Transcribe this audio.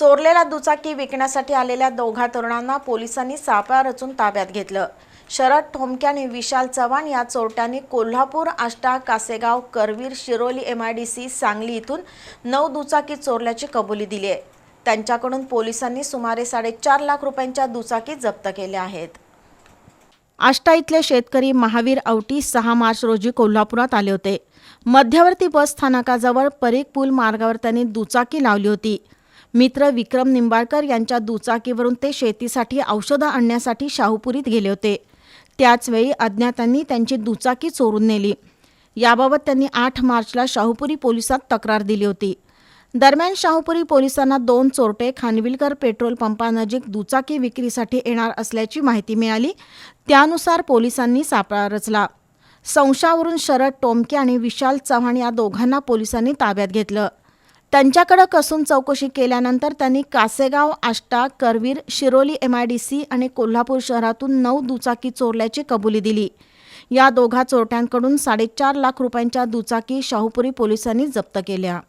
चोरलेला दुचाकी विकण्यासाठी आलेल्या दोघा तरुणांना पोलिसांनी सापळा रचून ताब्यात घेतलं. शरद ठोमके आणि विशाल चव्हाण या चोरट्यांनी Kolhapur Ashta Kasegaon Karveer Shiroli M I D C Sangli इथून नऊ दुचाकी चोरल्याची कबुली दिली आहे. त्यांच्याकडून पोलिसांनी सुमारे साडेचार लाख रुपयांच्या दुचाकी जप्त केल्या आहेत. आष्टा इथले शेतकरी महावीर अवटी सहा मार्च रोजी कोल्हापुरात आले होते. मध्यवर्ती बस स्थानकाजवळ परीख पूल मार्गावर त्यांनी दुचाकी लावली होती. मित्र विक्रम निंबाळकर यांच्या दुचाकीवरून ते शेतीसाठी औषधं आणण्यासाठी शाहूपुरीत गेले होते. त्याचवेळी अज्ञातांनी त्यांची दुचाकी चोरून नेली. याबाबत त्यांनी आठ मार्चला शाहूपुरी पोलिसात तक्रार दिली होती. दरम्यान शाहूपुरी पोलिसांना दोन चोरटे खानविलकर पेट्रोल पंपानजीक दुचाकी विक्रीसाठी येणार असल्याची माहिती मिळाली. त्यानुसार पोलिसांनी सापळा रचला. संशयावरून शरद टोमके आणि विशाल चव्हाण या दोघांना पोलिसांनी ताब्यात घेतलं. त्यांच्याकडं कसून चौकशी केल्यानंतर त्यांनी Kasegaon Ashta Karveer Shiroli M I D C आणि कोल्हापूर शहरातून नऊ दुचाकी चोरल्याची कबुली दिली. या दोघा चोरट्यांकडून साडेचार लाख रुपयांच्या दुचाकी शाहूपुरी पोलिसांनी जप्त केल्या.